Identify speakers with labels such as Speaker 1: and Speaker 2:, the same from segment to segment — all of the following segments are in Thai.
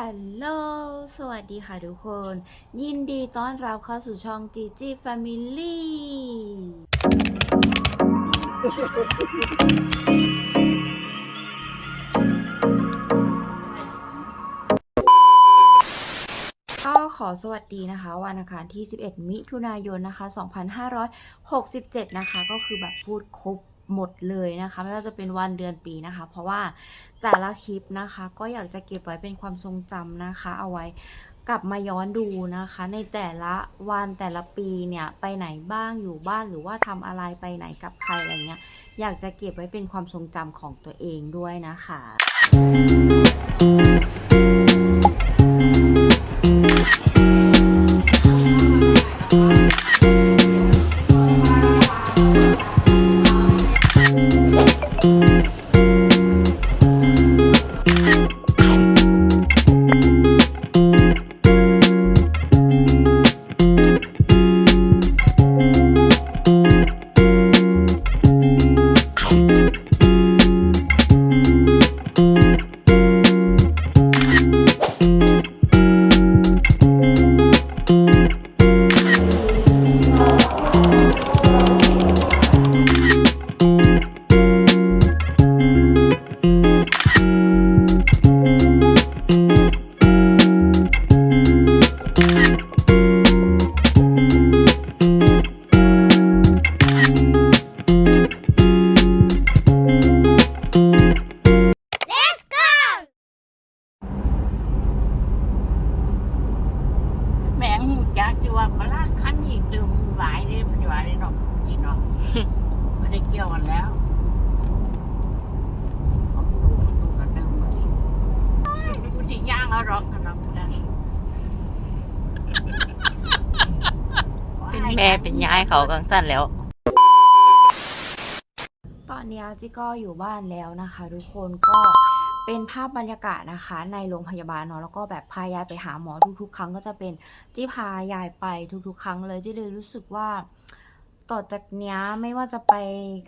Speaker 1: ฮัลโหล สวัสดีค่ะทุกคน ยินดีต้อนรับเข้าสู่ช่อง Gigi Family ก็ขอสวัสดีนะคะ วันอังคารที่ 11 มิถุนายนนะคะ 2567 นะคะ ก็คือแบบพูดครบ หมดเลยนะคะ ไม่ว่าจะเป็นวันเดือนปีนะคะ เพราะว่าแต่ละคลิปนะคะ ก็อยากจะเก็บไว้เป็นความทรงจำนะคะ เอาไว้กลับมาย้อนดูนะคะ ในแต่ละวันแต่ละปีเนี่ยไปไหนบ้างอยู่บ้านหรือว่าทำอะไรไปไหนกับใครอะไรเงี้ยอยากจะเก็บไว้เป็นความทรงจำของตัวเองด้วยนะคะ
Speaker 2: Thank you. ว่าปลาร้าคันอีกดื่มหลายเลยปัจจุบันนี้เนาะอีเนาะไม่ได้เกี่ยวกันแล้วของสูงสูงกันดื่มมาอีกกูจิย่างแล้วหรอกกันเนาะนะ
Speaker 3: เป็นแม่เป็นยายเขากังสั้นแล้ว
Speaker 1: ตอนนี้จิก็อยู่บ้านแล้วนะคะ ทุกคนก็ เป็นภาพบรรยากาศนะคะ ในโรงพยาบาลเนาะแล้วก็แบบพายายไปหาหมอทุก ๆ ครั้งก็จะเป็นที่พายายไปทุก ๆ ครั้งเลยที่เลยรู้สึกว่าต่อจากเนี้ยไม่ว่าจะไป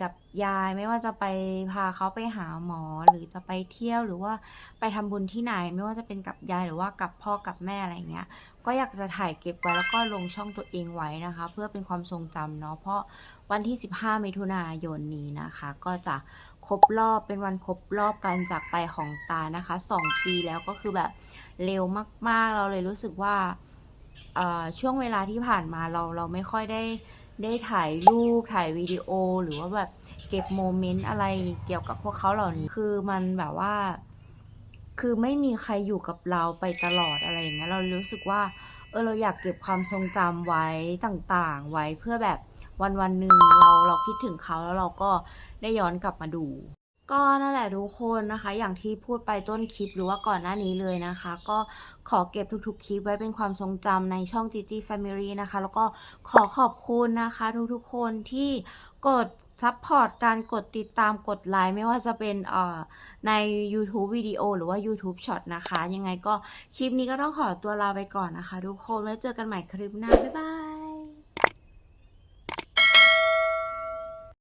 Speaker 1: กับยายไม่ว่าจะไปพาเขาไปหาหมอหรือจะไปเที่ยวหรือว่าไปทำบุญที่ไหน ไม่ว่าจะเป็นกับยายหรือว่ากับพ่อกับแม่อะไรเงี้ย ก็อยากจะถ่ายเก็บไว้แล้วก็ลงช่องตัวเองไว้นะคะ เพื่อเป็นความทรงจำเนาะเพราะ วันที่ 15 มิถุนายนนี้นะคะ ก็จะครบรอบเป็นวันครบรอบการจากไปของตานะคะ 2 ปีแล้วก็คือแบบเร็วมาก ๆ เราเลยรู้สึกว่าช่วงเวลาที่ผ่านมาเราเราไม่ค่อยได้ได้ถ่ายรูปถ่ายวิดีโอ หรือว่าแบบเก็บโมเมนต์อะไรเกี่ยวกับพวกเขาเหล่านี้ คือมันแบบว่า คือไม่มีใครอยู่กับเราไปตลอดอะไรอย่างเงี้ยเรารู้สึกว่า เออเราอยากเก็บความทรงจำไว้ต่างๆ ไว้เพื่อแบบ วันวันหนึ่งเราเราคิดถึงเขาแล้วเราก็ได้ย้อนกลับมาดู ก็นั่นแหละทุกคนนะคะ อย่างที่พูดไปต้นคลิปหรือว่าก่อนหน้านี้เลยนะคะ ก็ขอเก็บทุกๆคลิปไว้เป็นความทรงจำในช่อง GG Family นะคะ แล้วก็ขอขอบคุณนะคะ ทุกๆคนที่กดซัพพอร์ตการกดติดตามกดไลค์ไม่ว่าจะเป็นเอ่อใน YouTube วิดีโอหรือว่า YouTube Short นะคะ ยังไงก็คลิปนี้ก็ต้องขอตัวลาไปก่อนนะคะ ทุกคนไว้เจอกันใหม่คลิปหน้า บ๊ายบาย